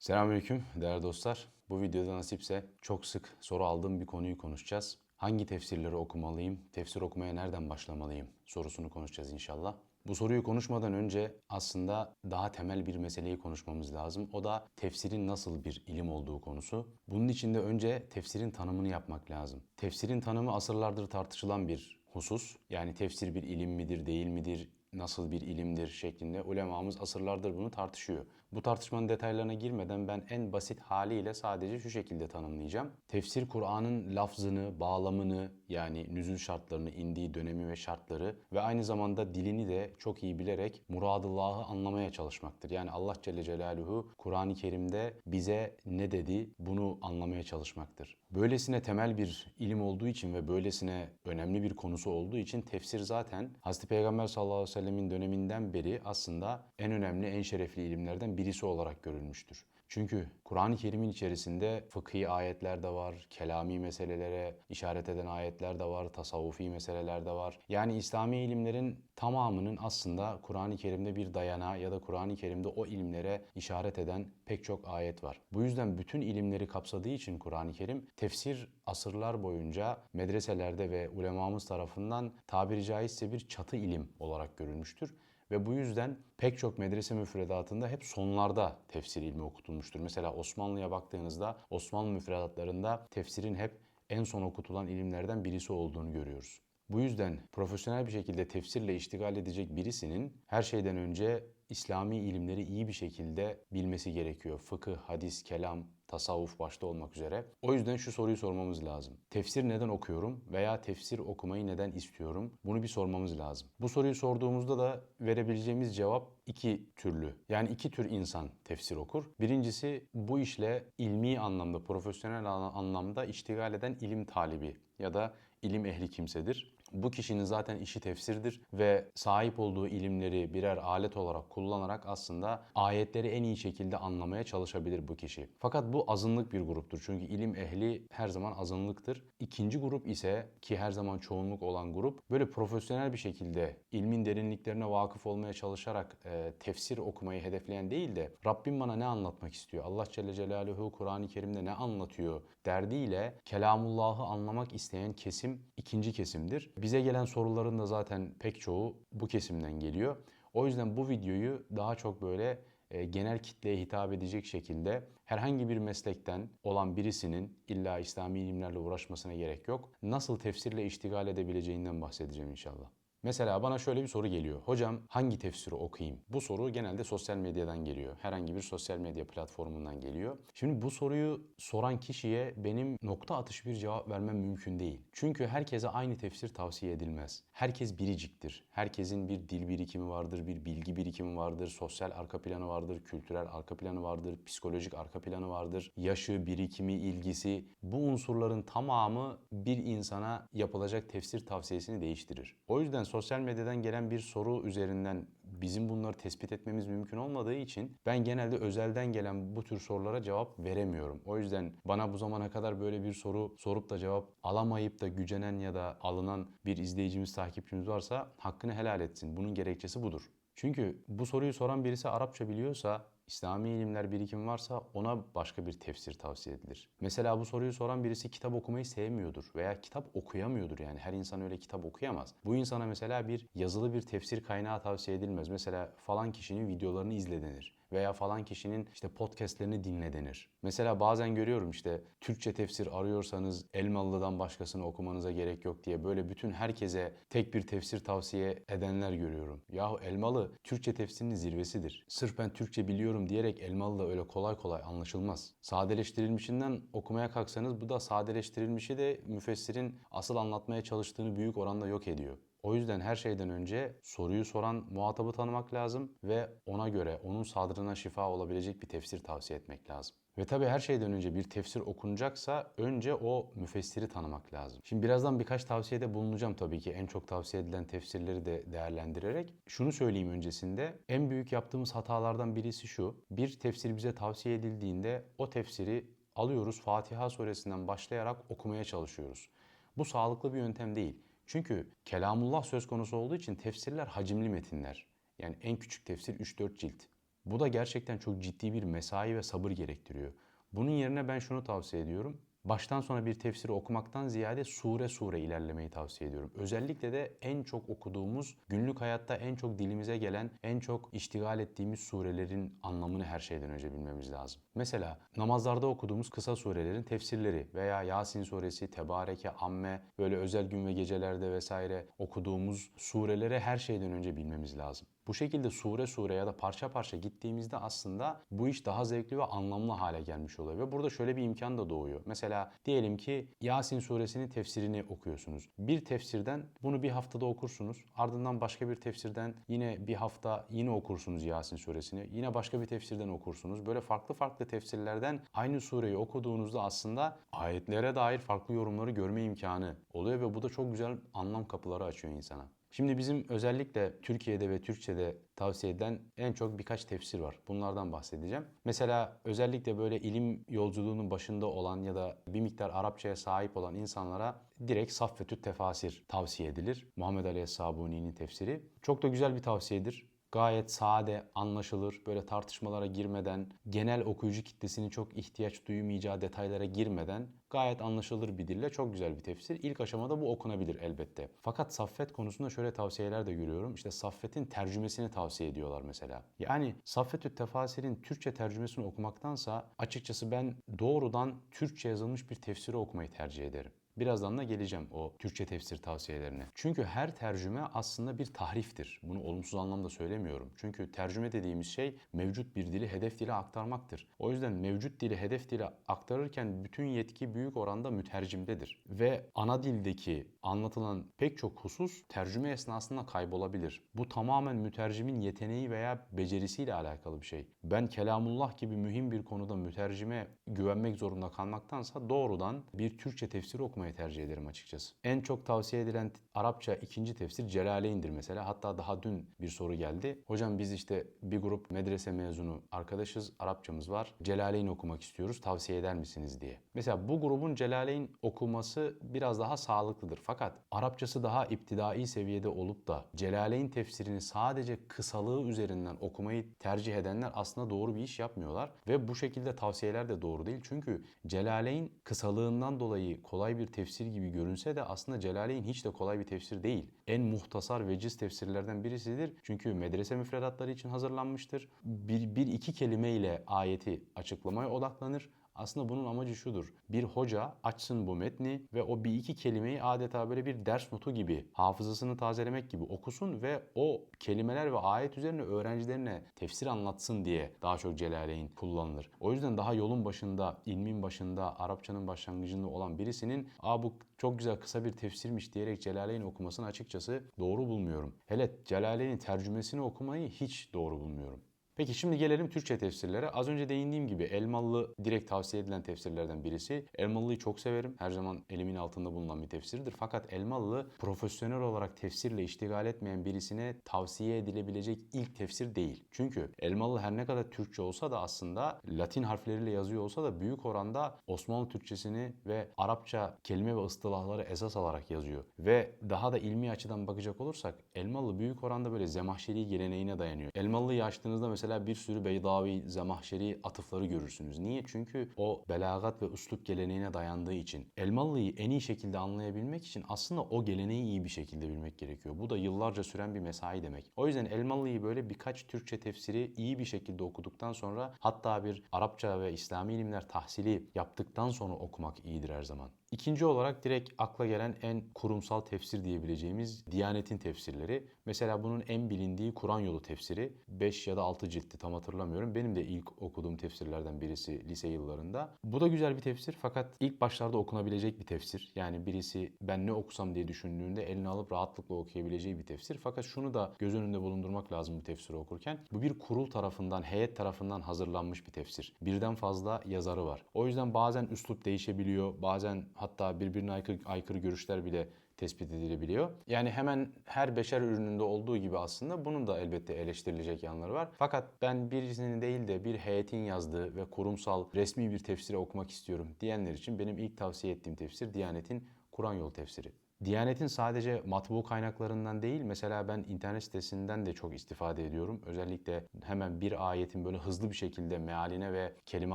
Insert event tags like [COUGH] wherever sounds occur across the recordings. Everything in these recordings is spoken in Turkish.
Selamünaleyküm değerli dostlar. Bu videoda nasipse çok sık soru aldığım bir konuyu konuşacağız. Hangi tefsirleri okumalıyım, tefsir okumaya nereden başlamalıyım sorusunu konuşacağız inşallah. Bu soruyu konuşmadan önce aslında daha temel bir meseleyi konuşmamız lazım. O da tefsirin nasıl bir ilim olduğu konusu. Bunun için de önce tefsirin tanımını yapmak lazım. Tefsirin tanımı asırlardır tartışılan bir husus. Yani tefsir bir ilim midir, değil midir, nasıl bir ilimdir şeklinde ulemamız asırlardır bunu tartışıyor. Bu tartışmanın detaylarına girmeden ben en basit haliyle sadece şu şekilde tanımlayacağım. Tefsir Kur'an'ın lafzını, bağlamını yani nüzul şartlarını, indiği dönemi ve şartları ve aynı zamanda dilini de çok iyi bilerek muradullahı anlamaya çalışmaktır. Yani Allah Celle Celaluhu Kur'an-ı Kerim'de bize ne dedi bunu anlamaya çalışmaktır. Böylesine temel bir ilim olduğu için ve böylesine önemli bir konusu olduğu için tefsir zaten Hazreti Peygamber sallallahu aleyhi ve sellemin döneminden beri aslında en önemli, en şerefli ilimlerden birisi olarak görülmüştür. Çünkü Kur'an-ı Kerim'in içerisinde fıkhi ayetler de var, kelami meselelere işaret eden ayetler de var, tasavvufi meseleler de var. Yani İslami ilimlerin tamamının aslında Kur'an-ı Kerim'de bir dayanağı ya da Kur'an-ı Kerim'de o ilimlere işaret eden pek çok ayet var. Bu yüzden bütün ilimleri kapsadığı için Kur'an-ı Kerim tefsir asırlar boyunca medreselerde ve ulemamız tarafından tabiri caizse bir çatı ilim olarak görülmüştür. Ve bu yüzden pek çok medrese müfredatında hep sonlarda tefsir ilmi okutulmuştur. Mesela Osmanlı'ya baktığınızda Osmanlı müfredatlarında tefsirin hep en son okutulan ilimlerden birisi olduğunu görüyoruz. Bu yüzden profesyonel bir şekilde tefsirle iştigal edecek birisinin her şeyden önce İslami ilimleri iyi bir şekilde bilmesi gerekiyor. Fıkıh, hadis, kelam, tasavvuf başta olmak üzere. O yüzden şu soruyu sormamız lazım. Tefsir neden okuyorum veya tefsir okumayı neden istiyorum? Bunu bir sormamız lazım. Bu soruyu sorduğumuzda da verebileceğimiz cevap iki türlü. Yani iki tür insan tefsir okur. Birincisi bu işle ilmi anlamda, profesyonel anlamda iştigal eden ilim talibi ya da ilim ehli kimsedir. Bu kişinin zaten işi tefsirdir ve sahip olduğu ilimleri birer alet olarak kullanarak aslında ayetleri en iyi şekilde anlamaya çalışabilir bu kişi. Fakat bu azınlık bir gruptur. Çünkü ilim ehli her zaman azınlıktır. İkinci grup ise ki her zaman çoğunluk olan grup böyle profesyonel bir şekilde ilmin derinliklerine vakıf olmaya çalışarak e, tefsir okumayı hedefleyen değil de Rabbim bana ne anlatmak istiyor? Allah Celle Celaluhu Kur'an-ı Kerim'de ne anlatıyor? derdiyle kelamullahı anlamak isteyen kesim ikinci kesimdir. Bize gelen soruların da zaten pek çoğu bu kesimden geliyor. O yüzden bu videoyu daha çok böyle e, genel kitleye hitap edecek şekilde herhangi bir meslekten olan birisinin illa İslami ilimlerle uğraşmasına gerek yok. Nasıl tefsirle iştigal edebileceğinden bahsedeceğim inşallah. Mesela bana şöyle bir soru geliyor. Hocam hangi tefsiri okuyayım? Bu soru genelde sosyal medyadan geliyor. Herhangi bir sosyal medya platformundan geliyor. Şimdi bu soruyu soran kişiye benim nokta atışı bir cevap vermem mümkün değil. Çünkü herkese aynı tefsir tavsiye edilmez. Herkes biriciktir. Herkesin bir dil birikimi vardır, bir bilgi birikimi vardır, sosyal arka planı vardır, kültürel arka planı vardır, psikolojik arka planı vardır, yaşı, birikimi, ilgisi. Bu unsurların tamamı bir insana yapılacak tefsir tavsiyesini değiştirir. O yüzden sosyal medyadan gelen bir soru üzerinden bizim bunları tespit etmemiz mümkün olmadığı için ben genelde özelden gelen bu tür sorulara cevap veremiyorum. O yüzden bana bu zamana kadar böyle bir soru sorup da cevap alamayıp da gücenen ya da alınan bir izleyicimiz, takipçimiz varsa hakkını helal etsin. Bunun gerekçesi budur. Çünkü bu soruyu soran birisi Arapça biliyorsa İslami ilimler birikimi varsa ona başka bir tefsir tavsiye edilir. Mesela bu soruyu soran birisi kitap okumayı sevmiyordur veya kitap okuyamıyordur yani her insan öyle kitap okuyamaz. Bu insana mesela bir yazılı bir tefsir kaynağı tavsiye edilmez. Mesela falan kişinin videolarını izle denir veya falan kişinin işte podcastlerini dinle denir. Mesela bazen görüyorum işte Türkçe tefsir arıyorsanız Elmalı'dan başkasını okumanıza gerek yok diye böyle bütün herkese tek bir tefsir tavsiye edenler görüyorum. Yahu Elmalı Türkçe tefsirinin zirvesidir. Sırf ben Türkçe biliyorum diyerek Elmalı da öyle kolay kolay anlaşılmaz. Sadeleştirilmişinden okumaya kalksanız bu da sadeleştirilmişi de müfessirin asıl anlatmaya çalıştığını büyük oranda yok ediyor. O yüzden her şeyden önce soruyu soran muhatabı tanımak lazım ve ona göre onun sadrına şifa olabilecek bir tefsir tavsiye etmek lazım. Ve tabii her şeyden önce bir tefsir okunacaksa önce o müfessiri tanımak lazım. Şimdi birazdan birkaç tavsiyede bulunacağım tabii ki en çok tavsiye edilen tefsirleri de değerlendirerek. Şunu söyleyeyim öncesinde en büyük yaptığımız hatalardan birisi şu. Bir tefsir bize tavsiye edildiğinde o tefsiri alıyoruz Fatiha suresinden başlayarak okumaya çalışıyoruz. Bu sağlıklı bir yöntem değil. Çünkü kelamullah söz konusu olduğu için tefsirler hacimli metinler. Yani en küçük tefsir 3-4 cilt. Bu da gerçekten çok ciddi bir mesai ve sabır gerektiriyor. Bunun yerine ben şunu tavsiye ediyorum. Baştan sona bir tefsiri okumaktan ziyade sure sure ilerlemeyi tavsiye ediyorum. Özellikle de en çok okuduğumuz, günlük hayatta en çok dilimize gelen, en çok iştigal ettiğimiz surelerin anlamını her şeyden önce bilmemiz lazım. Mesela namazlarda okuduğumuz kısa surelerin tefsirleri veya Yasin suresi, Tebareke, Amme, böyle özel gün ve gecelerde vesaire okuduğumuz surelere her şeyden önce bilmemiz lazım. Bu şekilde sure sure ya da parça parça gittiğimizde aslında bu iş daha zevkli ve anlamlı hale gelmiş oluyor. Ve burada şöyle bir imkan da doğuyor. Mesela diyelim ki Yasin suresinin tefsirini okuyorsunuz. Bir tefsirden bunu bir haftada okursunuz. Ardından başka bir tefsirden yine bir hafta yine okursunuz Yasin suresini. Yine başka bir tefsirden okursunuz. Böyle farklı farklı tefsirlerden aynı sureyi okuduğunuzda aslında ayetlere dair farklı yorumları görme imkanı oluyor ve bu da çok güzel anlam kapıları açıyor insana. Şimdi bizim özellikle Türkiye'de ve Türkçe'de tavsiye edilen en çok birkaç tefsir var. Bunlardan bahsedeceğim. Mesela özellikle böyle ilim yolculuğunun başında olan ya da bir miktar Arapçaya sahip olan insanlara direkt Saffetü Tefasir tavsiye edilir. Muhammed Ali Sabuni'nin tefsiri. Çok da güzel bir tavsiyedir gayet sade, anlaşılır, böyle tartışmalara girmeden, genel okuyucu kitlesinin çok ihtiyaç duymayacağı detaylara girmeden gayet anlaşılır bir dille çok güzel bir tefsir. İlk aşamada bu okunabilir elbette. Fakat Saffet konusunda şöyle tavsiyeler de görüyorum. İşte Saffet'in tercümesini tavsiye ediyorlar mesela. Yani Saffetü Tefasir'in Türkçe tercümesini okumaktansa açıkçası ben doğrudan Türkçe yazılmış bir tefsiri okumayı tercih ederim. Birazdan da geleceğim o Türkçe tefsir tavsiyelerine. Çünkü her tercüme aslında bir tahriftir. Bunu olumsuz anlamda söylemiyorum. Çünkü tercüme dediğimiz şey mevcut bir dili hedef dile aktarmaktır. O yüzden mevcut dili hedef dile aktarırken bütün yetki büyük oranda mütercimdedir. Ve ana dildeki anlatılan pek çok husus tercüme esnasında kaybolabilir. Bu tamamen mütercimin yeteneği veya becerisiyle alakalı bir şey. Ben kelamullah gibi mühim bir konuda mütercime güvenmek zorunda kalmaktansa doğrudan bir Türkçe tefsiri okumayı tercih ederim açıkçası. En çok tavsiye edilen Arapça ikinci tefsir Celaleyn'dir mesela. Hatta daha dün bir soru geldi. Hocam biz işte bir grup medrese mezunu arkadaşız. Arapçamız var. Celaleyn okumak istiyoruz. Tavsiye eder misiniz diye. Mesela bu grubun Celaleyn okuması biraz daha sağlıklıdır. Fakat Arapçası daha iptidai seviyede olup da Celaleyn tefsirini sadece kısalığı üzerinden okumayı tercih edenler aslında doğru bir iş yapmıyorlar. Ve bu şekilde tavsiyeler de doğru değil. Çünkü Celaleyn kısalığından dolayı kolay bir tefsir gibi görünse de aslında Celaleyn hiç de kolay bir tefsir değil. En muhtasar veciz tefsirlerden birisidir. Çünkü medrese müfredatları için hazırlanmıştır. Bir, bir iki kelimeyle ayeti açıklamaya odaklanır. Aslında bunun amacı şudur. Bir hoca açsın bu metni ve o bir iki kelimeyi adeta böyle bir ders notu gibi, hafızasını tazelemek gibi okusun ve o kelimeler ve ayet üzerine öğrencilerine tefsir anlatsın diye daha çok Celaleyn kullanılır. O yüzden daha yolun başında, ilmin başında, Arapçanın başlangıcında olan birisinin Aa bu çok güzel kısa bir tefsirmiş diyerek Celaleyn okumasını açıkçası doğru bulmuyorum. Hele Celaleyn'in tercümesini okumayı hiç doğru bulmuyorum. Peki şimdi gelelim Türkçe tefsirlere. Az önce değindiğim gibi Elmalı direkt tavsiye edilen tefsirlerden birisi. Elmalı'yı çok severim. Her zaman elimin altında bulunan bir tefsirdir. Fakat Elmalı profesyonel olarak tefsirle iştigal etmeyen birisine tavsiye edilebilecek ilk tefsir değil. Çünkü Elmalı her ne kadar Türkçe olsa da aslında Latin harfleriyle yazıyor olsa da büyük oranda Osmanlı Türkçesini ve Arapça kelime ve ıstılahları esas alarak yazıyor. Ve daha da ilmi açıdan bakacak olursak Elmalı büyük oranda böyle Zemahşeri geleneğine dayanıyor. Elmalı'yı açtığınızda mesela mesela bir sürü Beydavi, Zemahşeri atıfları görürsünüz. Niye? Çünkü o belagat ve üslup geleneğine dayandığı için. Elmalı'yı en iyi şekilde anlayabilmek için aslında o geleneği iyi bir şekilde bilmek gerekiyor. Bu da yıllarca süren bir mesai demek. O yüzden Elmalı'yı böyle birkaç Türkçe tefsiri iyi bir şekilde okuduktan sonra hatta bir Arapça ve İslami ilimler tahsili yaptıktan sonra okumak iyidir her zaman. İkinci olarak direkt akla gelen en kurumsal tefsir diyebileceğimiz Diyanet'in tefsirleri. Mesela bunun en bilindiği Kur'an yolu tefsiri. 5 ya da 6 ciltti tam hatırlamıyorum. Benim de ilk okuduğum tefsirlerden birisi lise yıllarında. Bu da güzel bir tefsir fakat ilk başlarda okunabilecek bir tefsir. Yani birisi ben ne okusam diye düşündüğünde eline alıp rahatlıkla okuyabileceği bir tefsir. Fakat şunu da göz önünde bulundurmak lazım bu tefsiri okurken. Bu bir kurul tarafından, heyet tarafından hazırlanmış bir tefsir. Birden fazla yazarı var. O yüzden bazen üslup değişebiliyor, bazen hatta birbirine aykırı, aykırı görüşler bile tespit edilebiliyor. Yani hemen her beşer ürününde olduğu gibi aslında bunun da elbette eleştirilecek yanları var. Fakat ben birisinin değil de bir heyetin yazdığı ve kurumsal resmi bir tefsiri okumak istiyorum diyenler için benim ilk tavsiye ettiğim tefsir Diyanet'in Kur'an yolu tefsiri. Diyanet'in sadece matbu kaynaklarından değil, mesela ben internet sitesinden de çok istifade ediyorum. Özellikle hemen bir ayetin böyle hızlı bir şekilde mealine ve kelime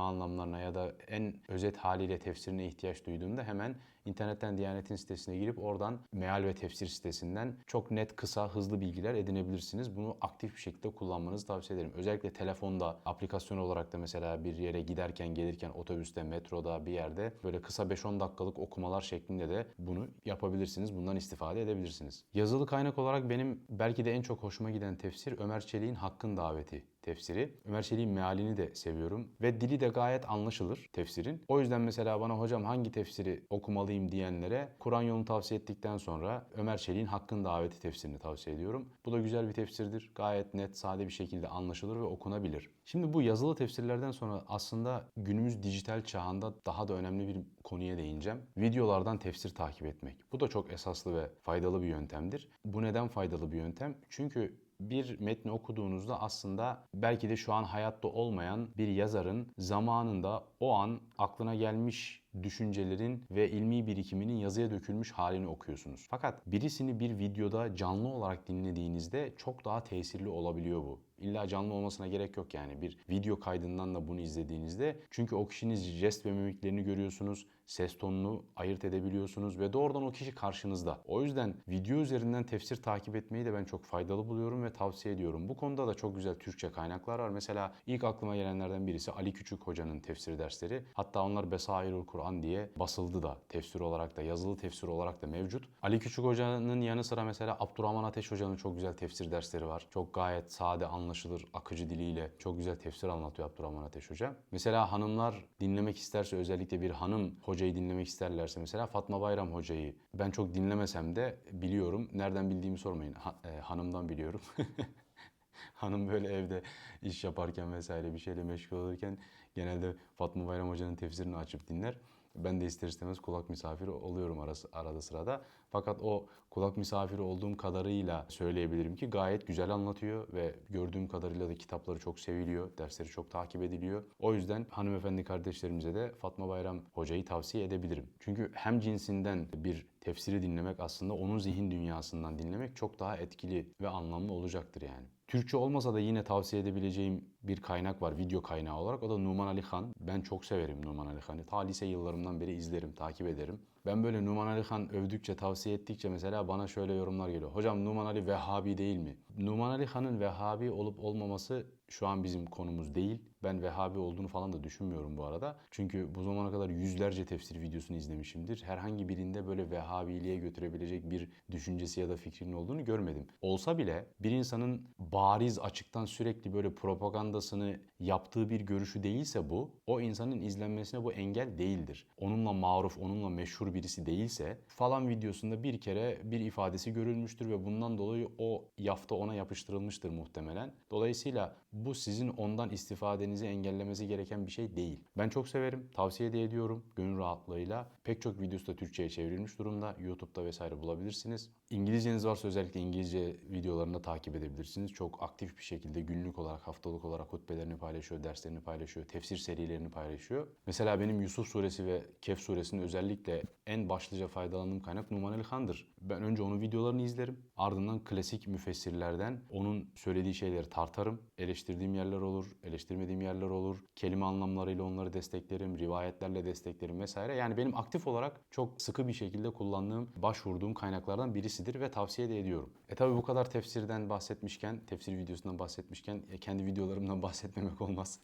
anlamlarına ya da en özet haliyle tefsirine ihtiyaç duyduğumda hemen internetten Diyanet'in sitesine girip oradan meal ve tefsir sitesinden çok net, kısa, hızlı bilgiler edinebilirsiniz. Bunu aktif bir şekilde kullanmanızı tavsiye ederim. Özellikle telefonda, aplikasyon olarak da mesela bir yere giderken, gelirken, otobüste, metroda bir yerde böyle kısa 5-10 dakikalık okumalar şeklinde de bunu yapabilirsiniz. Bundan istifade edebilirsiniz. Yazılı kaynak olarak benim belki de en çok hoşuma giden tefsir Ömer Çelik'in Hakkın Daveti tefsiri. Ömer Çelik'in mealini de seviyorum ve dili de gayet anlaşılır tefsirin. O yüzden mesela bana hocam hangi tefsiri okumalıyım diyenlere Kur'an yolunu tavsiye ettikten sonra Ömer Çelik'in Hakkın Daveti tefsirini tavsiye ediyorum. Bu da güzel bir tefsirdir. Gayet net, sade bir şekilde anlaşılır ve okunabilir. Şimdi bu yazılı tefsirlerden sonra aslında günümüz dijital çağında daha da önemli bir konuya değineceğim. Videolardan tefsir takip etmek. Bu da çok esaslı ve faydalı bir yöntemdir. Bu neden faydalı bir yöntem? Çünkü bir metni okuduğunuzda aslında belki de şu an hayatta olmayan bir yazarın zamanında o an aklına gelmiş düşüncelerin ve ilmi birikiminin yazıya dökülmüş halini okuyorsunuz. Fakat birisini bir videoda canlı olarak dinlediğinizde çok daha tesirli olabiliyor bu. İlla canlı olmasına gerek yok yani bir video kaydından da bunu izlediğinizde çünkü o kişinin jest ve mimiklerini görüyorsunuz, ses tonunu ayırt edebiliyorsunuz ve doğrudan o kişi karşınızda. O yüzden video üzerinden tefsir takip etmeyi de ben çok faydalı buluyorum ve tavsiye ediyorum. Bu konuda da çok güzel Türkçe kaynaklar var. Mesela ilk aklıma gelenlerden birisi Ali Küçük Hoca'nın tefsir dersleri. Hatta onlar Besairul Kur'an diye basıldı da tefsir olarak da yazılı tefsir olarak da mevcut. Ali Küçük Hoca'nın yanı sıra mesela Abdurrahman Ateş Hoca'nın çok güzel tefsir dersleri var. Çok gayet sade, anlaşılır, akıcı diliyle çok güzel tefsir anlatıyor Abdurrahman Ateş Hoca. Mesela hanımlar dinlemek isterse özellikle bir hanım hocayı dinlemek isterlerse mesela Fatma Bayram hocayı ben çok dinlemesem de biliyorum. Nereden bildiğimi sormayın. Ha, e, hanımdan biliyorum. [LAUGHS] Hanım böyle evde iş yaparken vesaire bir şeyle meşgul olurken genelde Fatma Bayram Hoca'nın tefsirini açıp dinler. Ben de ister istemez kulak misafiri oluyorum arası, arada sırada. Fakat o kulak misafiri olduğum kadarıyla söyleyebilirim ki gayet güzel anlatıyor ve gördüğüm kadarıyla da kitapları çok seviliyor, dersleri çok takip ediliyor. O yüzden hanımefendi kardeşlerimize de Fatma Bayram hocayı tavsiye edebilirim. Çünkü hem cinsinden bir tefsiri dinlemek aslında onun zihin dünyasından dinlemek çok daha etkili ve anlamlı olacaktır yani. Türkçe olmasa da yine tavsiye edebileceğim bir kaynak var video kaynağı olarak. O da Numan Ali Han. Ben çok severim Numan Ali Han'ı. Ta lise yıllarımdan beri izlerim, takip ederim. Ben böyle Numan Ali Han övdükçe, tavsiye ettikçe bana şöyle yorumlar geliyor. Hocam Numan Ali Vehhabi değil mi? Numan Ali Han'ın Vehhabi olup olmaması şu an bizim konumuz değil. Ben Vehhabi olduğunu falan da düşünmüyorum bu arada. Çünkü bu zamana kadar yüzlerce tefsir videosunu izlemişimdir. Herhangi birinde böyle Vehhabiliğe götürebilecek bir düşüncesi ya da fikrinin olduğunu görmedim. Olsa bile bir insanın bariz açıktan sürekli böyle propagandasını yaptığı bir görüşü değilse bu, o insanın izlenmesine bu engel değildir. Onunla maruf, onunla meşhur birisi değilse falan videosunda bir kere bir ifadesi görülmüştür ve bundan dolayı o yafta ona yapıştırılmıştır muhtemelen. Dolayısıyla bu sizin ondan istifadenizi engellemesi gereken bir şey değil. Ben çok severim, tavsiye de ediyorum gönül rahatlığıyla. Pek çok videosu da Türkçe'ye çevrilmiş durumda. YouTube'da vesaire bulabilirsiniz. İngilizceniz varsa özellikle İngilizce videolarını da takip edebilirsiniz. Çok aktif bir şekilde günlük olarak, haftalık olarak hutbelerini paylaşıyor, derslerini paylaşıyor, tefsir serilerini paylaşıyor. Mesela benim Yusuf suresi ve Kehf suresinin özellikle en başlıca faydalandığım kaynak Numan El Han'dır. Ben önce onun videolarını izlerim. Ardından klasik müfessirlerden onun söylediği şeyleri tartarım. Eleştirdiğim yerler olur, eleştirmediğim yerler olur. Kelime anlamlarıyla onları desteklerim, rivayetlerle desteklerim vesaire. Yani benim aktif olarak çok sıkı bir şekilde kullandığım, başvurduğum kaynaklardan birisidir ve tavsiye de ediyorum. E tabi bu kadar tefsirden bahsetmişken, tefsir videosundan bahsetmişken e, kendi videolarımdan [LAUGHS] bahsetmemek olmaz.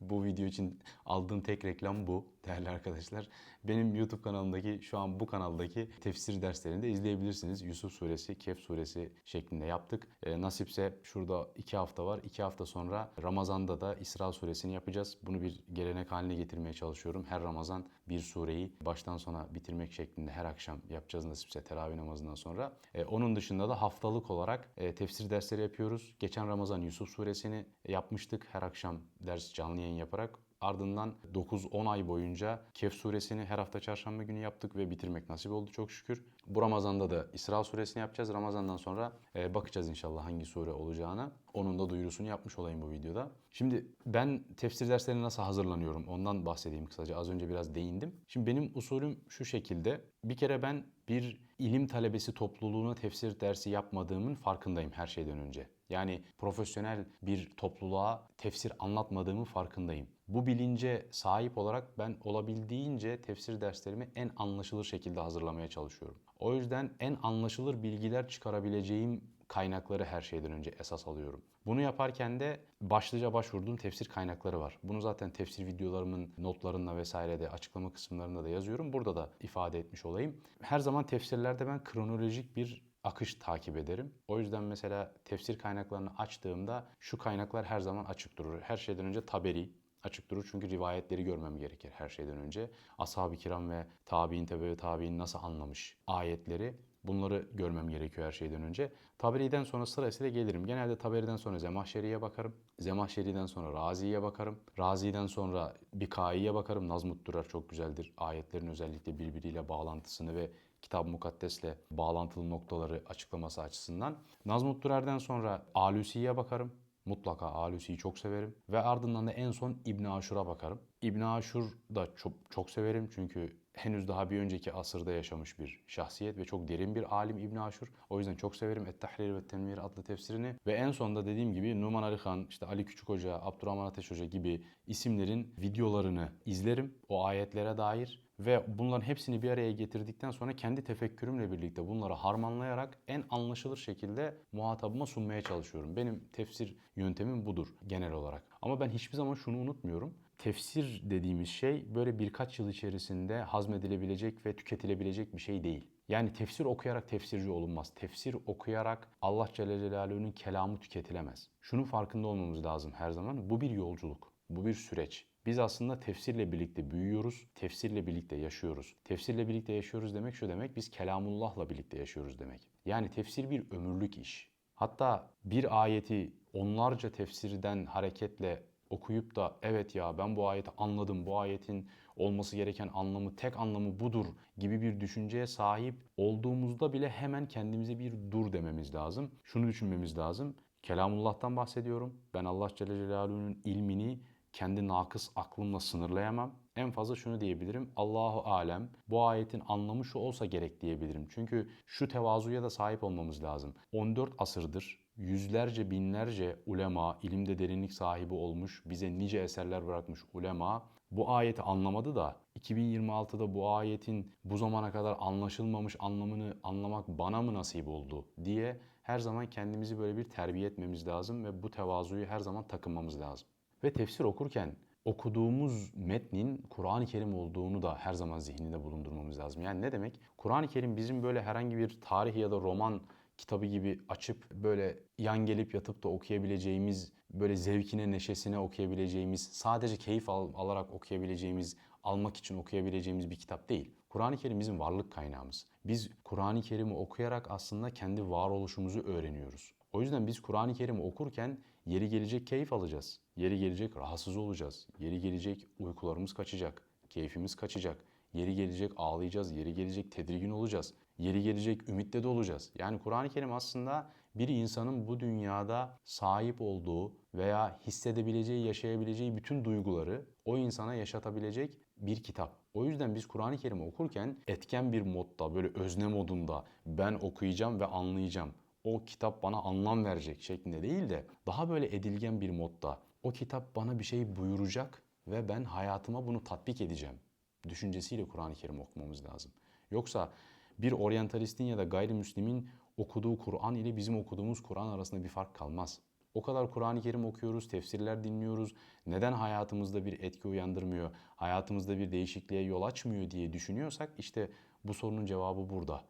bu video için aldığım tek reklam bu değerli arkadaşlar. Benim YouTube kanalımdaki şu an bu kanaldaki tefsir derslerini de izleyebilirsiniz. Yusuf suresi, Kehf suresi şeklinde yaptık. E, nasipse şurada iki hafta var. İki hafta sonra Ramazan'da da İsra suresini yapacağız. Bunu bir gelenek haline getirmeye çalışıyorum. Her Ramazan bir sureyi baştan sona bitirmek şeklinde her akşam yapacağız nasipse teravih namazından sonra. E, onun dışında da haftalık olarak e, tefsir dersleri yapıyoruz. Geçen Ramazan Yusuf suresini yapmıştık. Her akşam ders canlı yayın yaparak Ardından 9-10 ay boyunca Kehf suresini her hafta çarşamba günü yaptık ve bitirmek nasip oldu çok şükür. Bu Ramazan'da da İsra suresini yapacağız. Ramazan'dan sonra e, bakacağız inşallah hangi sure olacağına. Onun da duyurusunu yapmış olayım bu videoda. Şimdi ben tefsir derslerine nasıl hazırlanıyorum ondan bahsedeyim kısaca. Az önce biraz değindim. Şimdi benim usulüm şu şekilde. Bir kere ben bir ilim talebesi topluluğuna tefsir dersi yapmadığımın farkındayım her şeyden önce. Yani profesyonel bir topluluğa tefsir anlatmadığımın farkındayım. Bu bilince sahip olarak ben olabildiğince tefsir derslerimi en anlaşılır şekilde hazırlamaya çalışıyorum. O yüzden en anlaşılır bilgiler çıkarabileceğim kaynakları her şeyden önce esas alıyorum. Bunu yaparken de başlıca başvurduğum tefsir kaynakları var. Bunu zaten tefsir videolarımın notlarında vesairede açıklama kısımlarında da yazıyorum. Burada da ifade etmiş olayım. Her zaman tefsirlerde ben kronolojik bir akış takip ederim. O yüzden mesela tefsir kaynaklarını açtığımda şu kaynaklar her zaman açık durur. Her şeyden önce Taberi, açık durur çünkü rivayetleri görmem gerekir her şeyden önce. Ashab-ı kiram ve tabi'in, tebe tabi'in nasıl anlamış ayetleri bunları görmem gerekiyor her şeyden önce. Taberi'den sonra sırasıyla gelirim. Genelde Taberi'den sonra Zemahşeri'ye bakarım. Zemahşeri'den sonra Razi'ye bakarım. Razi'den sonra Bikai'ye bakarım. Nazmut Durar çok güzeldir. Ayetlerin özellikle birbiriyle bağlantısını ve Kitab-ı Mukaddes'le bağlantılı noktaları açıklaması açısından. Nazmut Durer'den sonra Alusi'ye bakarım. Mutlaka Alusi'yi çok severim. Ve ardından da en son İbn Aşur'a bakarım. İbn Aşur da çok, çok severim çünkü henüz daha bir önceki asırda yaşamış bir şahsiyet ve çok derin bir alim İbn Aşur. O yüzden çok severim Et-Tahrir ve Tenvir adlı tefsirini. Ve en sonunda dediğim gibi Numan Ali Han, işte Ali Küçük Hoca, Abdurrahman Ateş Hoca gibi isimlerin videolarını izlerim. O ayetlere dair ve bunların hepsini bir araya getirdikten sonra kendi tefekkürümle birlikte bunları harmanlayarak en anlaşılır şekilde muhatabıma sunmaya çalışıyorum. Benim tefsir yöntemim budur genel olarak. Ama ben hiçbir zaman şunu unutmuyorum. Tefsir dediğimiz şey böyle birkaç yıl içerisinde hazmedilebilecek ve tüketilebilecek bir şey değil. Yani tefsir okuyarak tefsirci olunmaz. Tefsir okuyarak Allah Celle Celaluhu'nun kelamı tüketilemez. Şunun farkında olmamız lazım her zaman. Bu bir yolculuk. Bu bir süreç. Biz aslında tefsirle birlikte büyüyoruz, tefsirle birlikte yaşıyoruz. Tefsirle birlikte yaşıyoruz demek şu demek, biz kelamullahla birlikte yaşıyoruz demek. Yani tefsir bir ömürlük iş. Hatta bir ayeti onlarca tefsirden hareketle okuyup da evet ya ben bu ayeti anladım, bu ayetin olması gereken anlamı, tek anlamı budur gibi bir düşünceye sahip olduğumuzda bile hemen kendimize bir dur dememiz lazım. Şunu düşünmemiz lazım. Kelamullah'tan bahsediyorum. Ben Allah Celle Celaluhu'nun ilmini kendi nakıs aklımla sınırlayamam. En fazla şunu diyebilirim. Allahu alem bu ayetin anlamı şu olsa gerek diyebilirim. Çünkü şu tevazuya da sahip olmamız lazım. 14 asırdır yüzlerce binlerce ulema, ilimde derinlik sahibi olmuş, bize nice eserler bırakmış ulema bu ayeti anlamadı da 2026'da bu ayetin bu zamana kadar anlaşılmamış anlamını anlamak bana mı nasip oldu diye her zaman kendimizi böyle bir terbiye etmemiz lazım ve bu tevazuyu her zaman takınmamız lazım. Ve tefsir okurken okuduğumuz metnin Kur'an-ı Kerim olduğunu da her zaman zihninde bulundurmamız lazım. Yani ne demek? Kur'an-ı Kerim bizim böyle herhangi bir tarih ya da roman kitabı gibi açıp böyle yan gelip yatıp da okuyabileceğimiz, böyle zevkine, neşesine okuyabileceğimiz, sadece keyif al- alarak okuyabileceğimiz, almak için okuyabileceğimiz bir kitap değil. Kur'an-ı Kerim bizim varlık kaynağımız. Biz Kur'an-ı Kerim'i okuyarak aslında kendi varoluşumuzu öğreniyoruz. O yüzden biz Kur'an-ı Kerim'i okurken yeri gelecek keyif alacağız. Yeri gelecek rahatsız olacağız. Yeri gelecek uykularımız kaçacak. Keyfimiz kaçacak. Yeri gelecek ağlayacağız. Yeri gelecek tedirgin olacağız. Yeri gelecek ümitte de olacağız. Yani Kur'an-ı Kerim aslında bir insanın bu dünyada sahip olduğu veya hissedebileceği, yaşayabileceği bütün duyguları o insana yaşatabilecek bir kitap. O yüzden biz Kur'an-ı Kerim'i okurken etken bir modda, böyle özne modunda ben okuyacağım ve anlayacağım. O kitap bana anlam verecek şeklinde değil de daha böyle edilgen bir modda. O kitap bana bir şey buyuracak ve ben hayatıma bunu tatbik edeceğim düşüncesiyle Kur'an-ı Kerim okumamız lazım. Yoksa bir oryantalistin ya da gayrimüslimin okuduğu Kur'an ile bizim okuduğumuz Kur'an arasında bir fark kalmaz. O kadar Kur'an-ı Kerim okuyoruz, tefsirler dinliyoruz. Neden hayatımızda bir etki uyandırmıyor, hayatımızda bir değişikliğe yol açmıyor diye düşünüyorsak işte bu sorunun cevabı burada.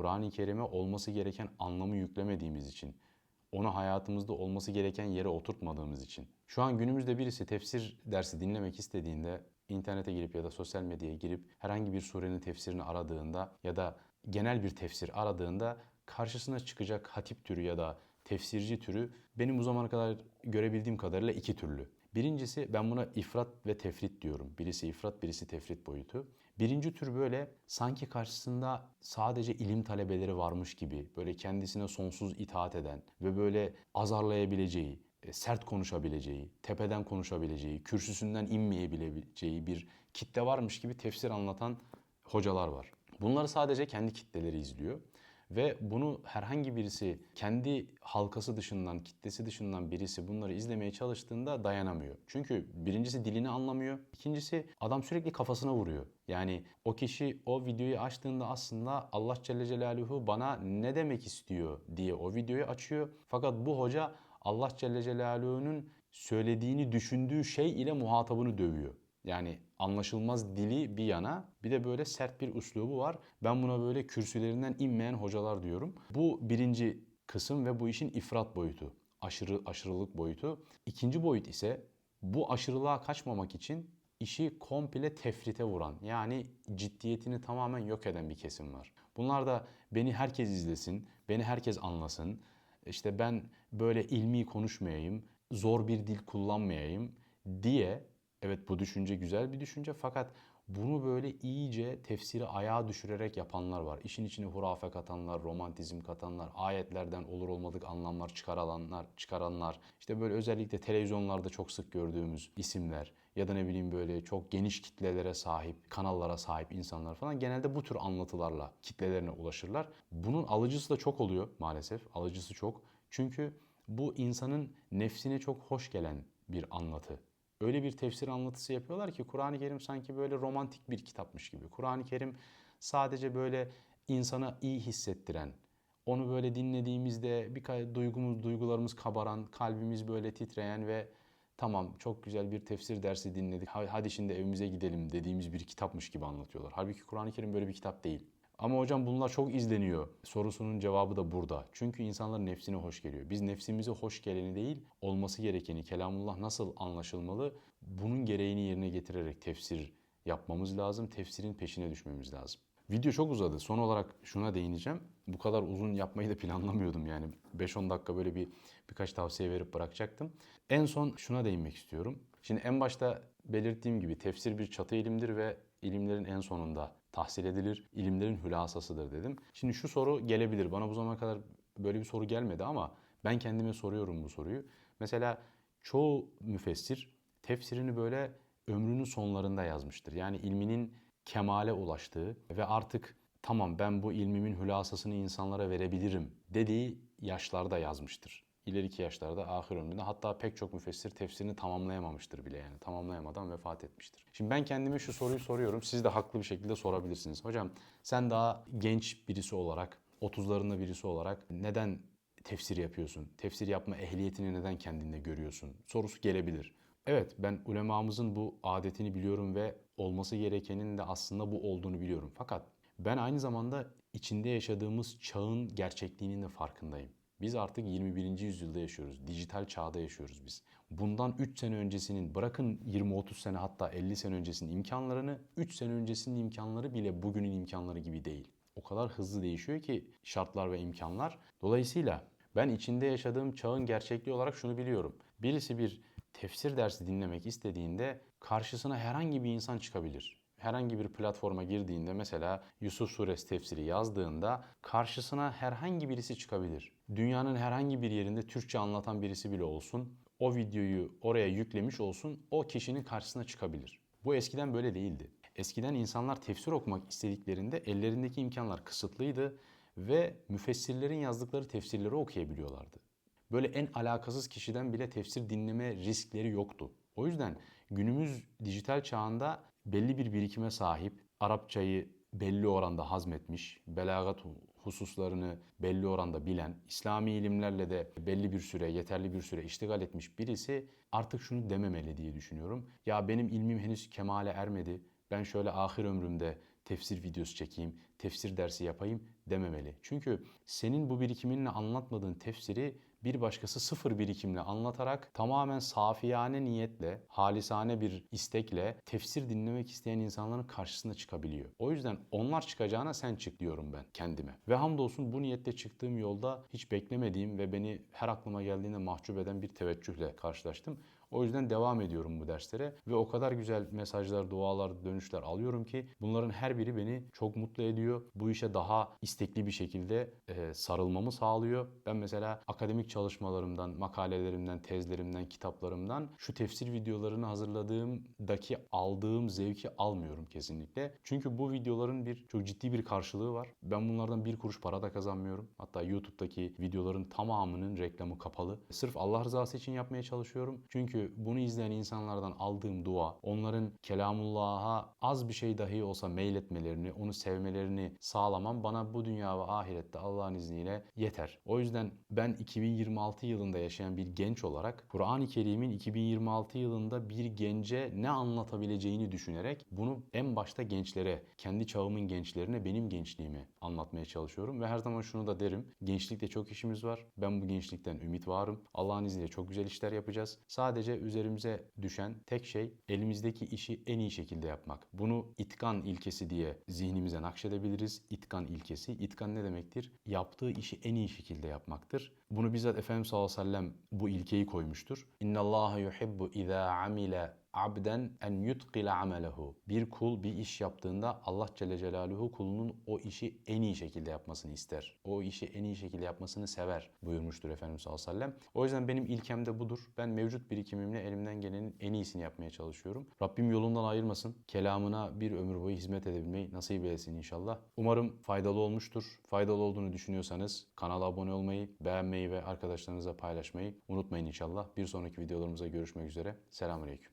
Kur'an-ı Kerim'e olması gereken anlamı yüklemediğimiz için, onu hayatımızda olması gereken yere oturtmadığımız için. Şu an günümüzde birisi tefsir dersi dinlemek istediğinde internete girip ya da sosyal medyaya girip herhangi bir surenin tefsirini aradığında ya da genel bir tefsir aradığında karşısına çıkacak hatip türü ya da tefsirci türü benim bu zamana kadar görebildiğim kadarıyla iki türlü. Birincisi ben buna ifrat ve tefrit diyorum. Birisi ifrat, birisi tefrit boyutu. Birinci tür böyle sanki karşısında sadece ilim talebeleri varmış gibi böyle kendisine sonsuz itaat eden ve böyle azarlayabileceği, e, sert konuşabileceği, tepeden konuşabileceği, kürsüsünden inmeyebileceği bir kitle varmış gibi tefsir anlatan hocalar var. Bunları sadece kendi kitleleri izliyor. Ve bunu herhangi birisi kendi halkası dışından, kitlesi dışından birisi bunları izlemeye çalıştığında dayanamıyor. Çünkü birincisi dilini anlamıyor. ikincisi adam sürekli kafasına vuruyor. Yani o kişi o videoyu açtığında aslında Allah Celle Celaluhu bana ne demek istiyor diye o videoyu açıyor. Fakat bu hoca Allah Celle Celaluhu'nun söylediğini düşündüğü şey ile muhatabını dövüyor. Yani anlaşılmaz dili bir yana bir de böyle sert bir üslubu var. Ben buna böyle kürsülerinden inmeyen hocalar diyorum. Bu birinci kısım ve bu işin ifrat boyutu. Aşırı aşırılık boyutu. İkinci boyut ise bu aşırılığa kaçmamak için işi komple tefrite vuran yani ciddiyetini tamamen yok eden bir kesim var. Bunlar da beni herkes izlesin, beni herkes anlasın. İşte ben böyle ilmi konuşmayayım, zor bir dil kullanmayayım diye Evet bu düşünce güzel bir düşünce fakat bunu böyle iyice tefsiri ayağa düşürerek yapanlar var. İşin içine hurafe katanlar, romantizm katanlar, ayetlerden olur olmadık anlamlar çıkaranlar, çıkaranlar. İşte böyle özellikle televizyonlarda çok sık gördüğümüz isimler ya da ne bileyim böyle çok geniş kitlelere sahip, kanallara sahip insanlar falan genelde bu tür anlatılarla kitlelerine ulaşırlar. Bunun alıcısı da çok oluyor maalesef. Alıcısı çok. Çünkü bu insanın nefsine çok hoş gelen bir anlatı öyle bir tefsir anlatısı yapıyorlar ki Kur'an-ı Kerim sanki böyle romantik bir kitapmış gibi. Kur'an-ı Kerim sadece böyle insana iyi hissettiren, onu böyle dinlediğimizde bir duygumuz, duygularımız kabaran, kalbimiz böyle titreyen ve tamam çok güzel bir tefsir dersi dinledik, hadi şimdi evimize gidelim dediğimiz bir kitapmış gibi anlatıyorlar. Halbuki Kur'an-ı Kerim böyle bir kitap değil. Ama hocam bunlar çok izleniyor. Sorusunun cevabı da burada. Çünkü insanların nefsine hoş geliyor. Biz nefsimize hoş geleni değil, olması gerekeni, kelamullah nasıl anlaşılmalı, bunun gereğini yerine getirerek tefsir yapmamız lazım. Tefsirin peşine düşmemiz lazım. Video çok uzadı. Son olarak şuna değineceğim. Bu kadar uzun yapmayı da planlamıyordum yani. 5-10 dakika böyle bir birkaç tavsiye verip bırakacaktım. En son şuna değinmek istiyorum. Şimdi en başta belirttiğim gibi tefsir bir çatı ilimdir ve ilimlerin en sonunda tahsil edilir, ilimlerin hülasasıdır dedim. Şimdi şu soru gelebilir. Bana bu zamana kadar böyle bir soru gelmedi ama ben kendime soruyorum bu soruyu. Mesela çoğu müfessir tefsirini böyle ömrünün sonlarında yazmıştır. Yani ilminin kemale ulaştığı ve artık tamam ben bu ilmimin hülasasını insanlara verebilirim dediği yaşlarda yazmıştır ileriki yaşlarda ahir ömründe hatta pek çok müfessir tefsirini tamamlayamamıştır bile yani tamamlayamadan vefat etmiştir. Şimdi ben kendime şu soruyu soruyorum siz de haklı bir şekilde sorabilirsiniz. Hocam sen daha genç birisi olarak 30'larında birisi olarak neden tefsir yapıyorsun? Tefsir yapma ehliyetini neden kendinde görüyorsun? Sorusu gelebilir. Evet ben ulemamızın bu adetini biliyorum ve olması gerekenin de aslında bu olduğunu biliyorum. Fakat ben aynı zamanda içinde yaşadığımız çağın gerçekliğinin de farkındayım. Biz artık 21. yüzyılda yaşıyoruz. Dijital çağda yaşıyoruz biz. Bundan 3 sene öncesinin bırakın 20-30 sene hatta 50 sene öncesinin imkanlarını 3 sene öncesinin imkanları bile bugünün imkanları gibi değil. O kadar hızlı değişiyor ki şartlar ve imkanlar. Dolayısıyla ben içinde yaşadığım çağın gerçekliği olarak şunu biliyorum. Birisi bir tefsir dersi dinlemek istediğinde karşısına herhangi bir insan çıkabilir herhangi bir platforma girdiğinde mesela Yusuf Suresi tefsiri yazdığında karşısına herhangi birisi çıkabilir. Dünyanın herhangi bir yerinde Türkçe anlatan birisi bile olsun. O videoyu oraya yüklemiş olsun o kişinin karşısına çıkabilir. Bu eskiden böyle değildi. Eskiden insanlar tefsir okumak istediklerinde ellerindeki imkanlar kısıtlıydı ve müfessirlerin yazdıkları tefsirleri okuyabiliyorlardı. Böyle en alakasız kişiden bile tefsir dinleme riskleri yoktu. O yüzden günümüz dijital çağında belli bir birikime sahip, Arapçayı belli oranda hazmetmiş, belagat hususlarını belli oranda bilen, İslami ilimlerle de belli bir süre, yeterli bir süre iştigal etmiş birisi artık şunu dememeli diye düşünüyorum. Ya benim ilmim henüz kemale ermedi. Ben şöyle ahir ömrümde tefsir videosu çekeyim, tefsir dersi yapayım dememeli. Çünkü senin bu birikiminle anlatmadığın tefsiri bir başkası sıfır birikimle anlatarak tamamen safiyane niyetle, halisane bir istekle tefsir dinlemek isteyen insanların karşısına çıkabiliyor. O yüzden onlar çıkacağına sen çık diyorum ben kendime. Ve hamdolsun bu niyetle çıktığım yolda hiç beklemediğim ve beni her aklıma geldiğinde mahcup eden bir teveccühle karşılaştım. O yüzden devam ediyorum bu derslere ve o kadar güzel mesajlar, dualar, dönüşler alıyorum ki bunların her biri beni çok mutlu ediyor. Bu işe daha istekli bir şekilde e, sarılmamı sağlıyor. Ben mesela akademik çalışmalarımdan, makalelerimden, tezlerimden, kitaplarımdan şu tefsir videolarını hazırladığımdaki aldığım zevki almıyorum kesinlikle. Çünkü bu videoların bir çok ciddi bir karşılığı var. Ben bunlardan bir kuruş para da kazanmıyorum. Hatta YouTube'daki videoların tamamının reklamı kapalı. Sırf Allah rızası için yapmaya çalışıyorum. Çünkü bunu izleyen insanlardan aldığım dua, onların kelamullah'a az bir şey dahi olsa meyletmelerini, onu sevmelerini sağlamam bana bu dünya ve ahirette Allah'ın izniyle yeter. O yüzden ben 2026 yılında yaşayan bir genç olarak Kur'an-ı Kerim'in 2026 yılında bir gence ne anlatabileceğini düşünerek bunu en başta gençlere, kendi çağımın gençlerine benim gençliğimi anlatmaya çalışıyorum ve her zaman şunu da derim. Gençlikte çok işimiz var. Ben bu gençlikten ümit varım. Allah'ın izniyle çok güzel işler yapacağız. Sadece üzerimize düşen tek şey elimizdeki işi en iyi şekilde yapmak. Bunu itkan ilkesi diye zihnimize nakşedebiliriz. İtkan ilkesi. İtkan ne demektir? Yaptığı işi en iyi şekilde yapmaktır. Bunu bizzat Efendimiz sallallahu aleyhi ve sellem bu ilkeyi koymuştur. İnna Allah yuhibbu iza amile abden en yutqila amelehu. Bir kul bir iş yaptığında Allah Celle Celaluhu kulunun o işi en iyi şekilde yapmasını ister. O işi en iyi şekilde yapmasını sever buyurmuştur Efendimiz sallallahu aleyhi ve sellem. O yüzden benim ilkem de budur. Ben mevcut birikimimle elimden gelenin en iyisini yapmaya çalışıyorum. Rabbim yolundan ayırmasın. Kelamına bir ömür boyu hizmet edebilmeyi nasip eylesin inşallah. Umarım faydalı olmuştur. Faydalı olduğunu düşünüyorsanız kanala abone olmayı, beğenmeyi ve arkadaşlarınıza paylaşmayı unutmayın inşallah. Bir sonraki videolarımıza görüşmek üzere. Selamünaleyküm.